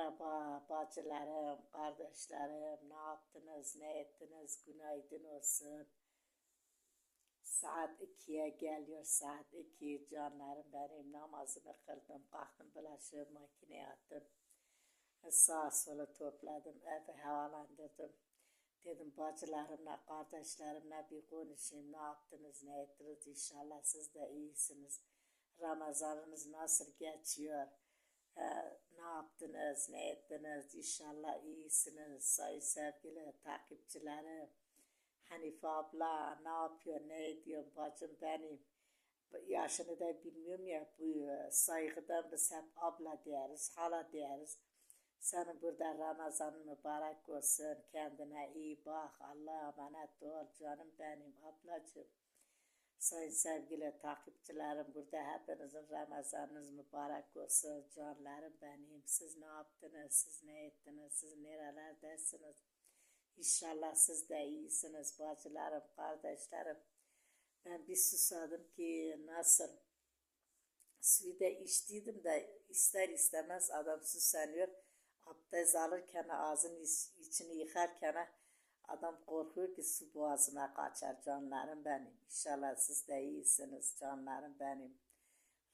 Merhaba bacılarım, kardeşlerim. Ne yaptınız, ne ettiniz? Günaydın olsun. Saat 2'ye geliyor, saat 2. Canlarım benim namazımı kıldım. Kalktım bulaşığı makineye attım. Sağa sola topladım, evi havalandırdım. Dedim bacılarımla, kardeşlerimle bir konuşayım. Ne yaptınız, ne ettiniz? İnşallah siz de iyisiniz. Ramazanınız nasıl geçiyor? Ee, ne yaptınız, ne ettiniz? İnşallah iyisiniz sayın sevgili takipçilerim. Hanife abla ne yapıyor, ne ediyor bacım benim. Yaşını da bilmiyorum ya bu saygıdan biz hep abla deriz, hala deriz. Senin burada Ramazan mübarek olsun. Kendine iyi bak. Allah'a emanet ol canım benim ablacığım. Sayın sevgili takipçilerim burada hepinizin Ramazanınız mübarek olsun. Canlarım benim. Siz ne yaptınız? Siz ne ettiniz? Siz nerelerdesiniz? İnşallah siz de iyisiniz bacılarım, kardeşlerim. Ben bir susadım ki nasıl suyu da içtiydim de ister istemez adam susanıyor. Abdest alırken ağzının içini yıkarken adam korkuyor ki su boğazına kaçar canlarım benim. İnşallah siz de iyisiniz canlarım benim.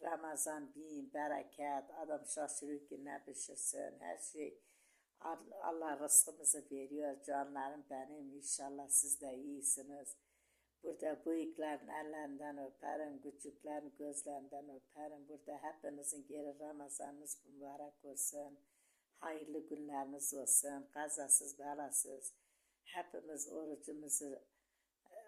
Ramazan bin, bereket, adam şaşırıyor ki ne pişirsin, her şey. Allah rızkımızı veriyor canlarım benim. İnşallah siz de iyisiniz. Burada büyüklerin ellerinden öperim, küçüklerin gözlerinden öperim. Burada hepinizin geri Ramazanınız mübarek olsun. Hayırlı günleriniz olsun. Kazasız belasız. Hepimiz orucumuzu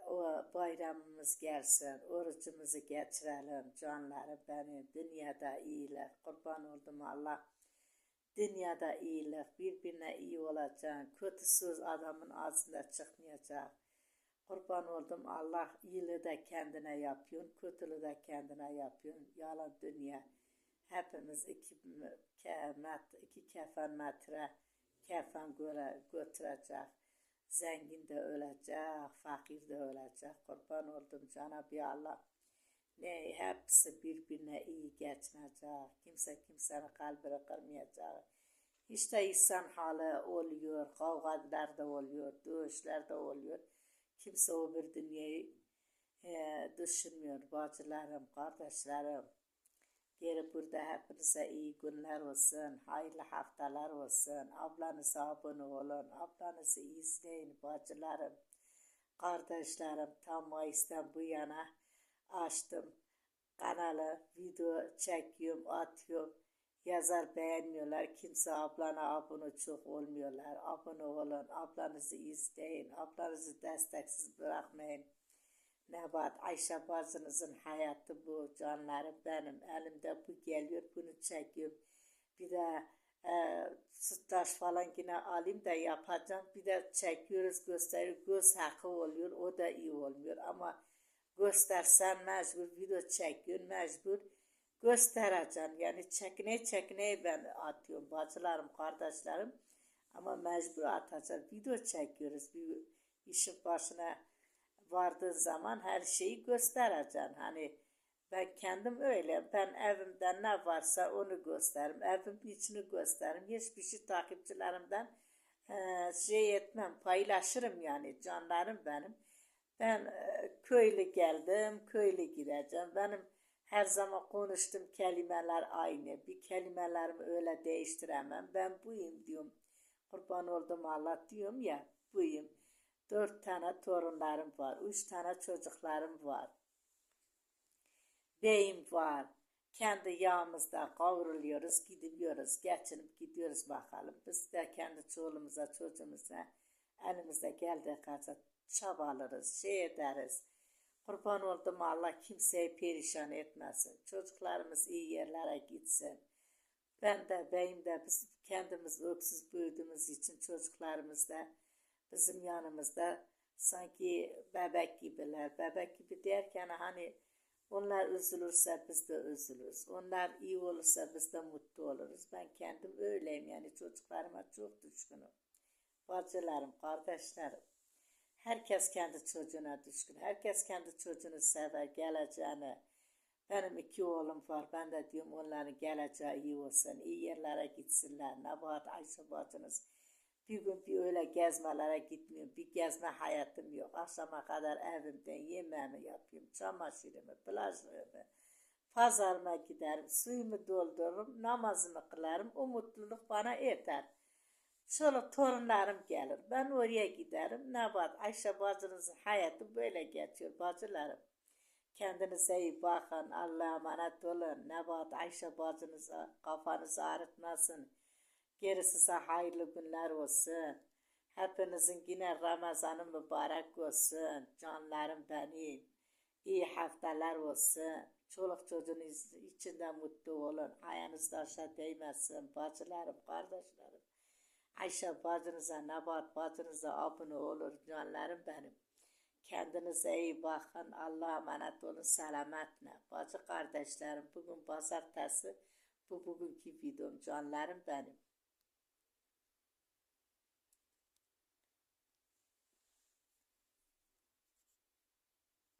o bayramımız gelsin, orucumuzu getirelim canlarım benim, dünyada iyilik, kurban oldum Allah. Dünyada iyilik, birbirine iyi olacak, kötü söz adamın ağzında çıkmayacak. Kurban oldum Allah, iyiliği de kendine yapıyorsun, kötülüğü de kendine yapıyorsun, yalan dünya. Hepimiz iki, kemet, iki kefen metre, kefen göre götürecek. Zengin de ölecek, fakir de ölecek. Kurban oldum Cenab-ı Allah. Ne hepsi birbirine iyi geçmeyecek. Kimse kimsenin kalbini kırmayacak. İşte insan hali oluyor, kavgalar da oluyor, dövüşler de oluyor. Kimse o bir dünyayı e, düşünmüyor. Bacılarım, kardeşlerim. Geri burada hepinize iyi günler olsun, hayırlı haftalar olsun. Ablanıza abone olun, ablanızı izleyin bacılarım. Kardeşlerim tam Mayıs'tan bu yana açtım kanalı, video çekiyorum, atıyorum. Yazar beğenmiyorlar, kimse ablana abone çok olmuyorlar. Abone olun, ablanızı izleyin, ablanızı desteksiz bırakmayın. Nebat Ayşe bacınızın hayatı bu canlarım benim elimde bu geliyor bunu çekiyorum. Bir de e, süttaş falan yine alayım da yapacağım. Bir de çekiyoruz gösteriyor. Göz hakkı oluyor o da iyi olmuyor ama göstersen mecbur video çekiyor mecbur göstereceğim. Yani çekine çekine ben atıyorum bacılarım kardeşlerim ama mecbur atacağım. Video çekiyoruz bir işin başına vardığı zaman her şeyi göstereceksin. Hani ben kendim öyle. Ben evimde ne varsa onu gösteririm. Evim içini gösteririm. Hiçbir şey takipçilerimden e, şey etmem. Paylaşırım yani. Canlarım benim. Ben e, köylü geldim. Köylü gideceğim. Benim her zaman konuştuğum kelimeler aynı. Bir kelimelerimi öyle değiştiremem. Ben buyum diyorum. Kurban oldum Allah diyorum ya. Buyum. Dört tane torunlarım var. Üç tane çocuklarım var. Beyim var. Kendi yağımızda kavruluyoruz, gidiyoruz, geçinip gidiyoruz bakalım. Biz de kendi çoluğumuza, çocuğumuza elimizde geldiği kadar çabalarız, şey ederiz. Kurban oldum Allah kimseyi perişan etmesin. Çocuklarımız iyi yerlere gitsin. Ben de beyim de biz kendimiz öksüz büyüdüğümüz için çocuklarımız da bizim yanımızda sanki bebek gibiler. Bebek gibi derken hani onlar üzülürse biz de üzülürüz. Onlar iyi olursa biz de mutlu oluruz. Ben kendim öyleyim yani çocuklarıma çok düşkünüm. Bacılarım, kardeşlerim. Herkes kendi çocuğuna düşkün. Herkes kendi çocuğunu sever, geleceğini. Benim iki oğlum var. Ben de diyorum onların geleceği iyi olsun. iyi yerlere gitsinler. Nebahat Ayşe bacınız. Bir gün bir öyle gezmelere gitmiyorum. Bir gezme hayatım yok. Akşama kadar evimden yemeğimi yapıyorum. Çamaşırımı, bulaşığımı. Pazarıma giderim. Suyumu doldururum. Namazımı kılarım. O mutluluk bana yeter. Çoluk torunlarım gelir. Ben oraya giderim. Nebahat Ayşe bacınızın hayatı böyle geçiyor bacılarım. Kendinize iyi bakın. Allah'a emanet olun. Nebahat Ayşe bacınıza kafanızı ağrıtmasın. Gerisi size hayırlı günler olsun. Hepinizin yine Ramazanı mübarek olsun. Canlarım benim. İyi haftalar olsun. Çoluk çocuğunuz içinde mutlu olun. Ayağınız taşa değmesin. Bacılarım, kardeşlerim. Ayşe bacınıza, Nebahat bacınıza abone olur. Canlarım benim. Kendinize iyi bakın. Allah'a emanet olun. Selametle. Bacı kardeşlerim bugün pazartesi. Bu bugünkü videom canlarım benim.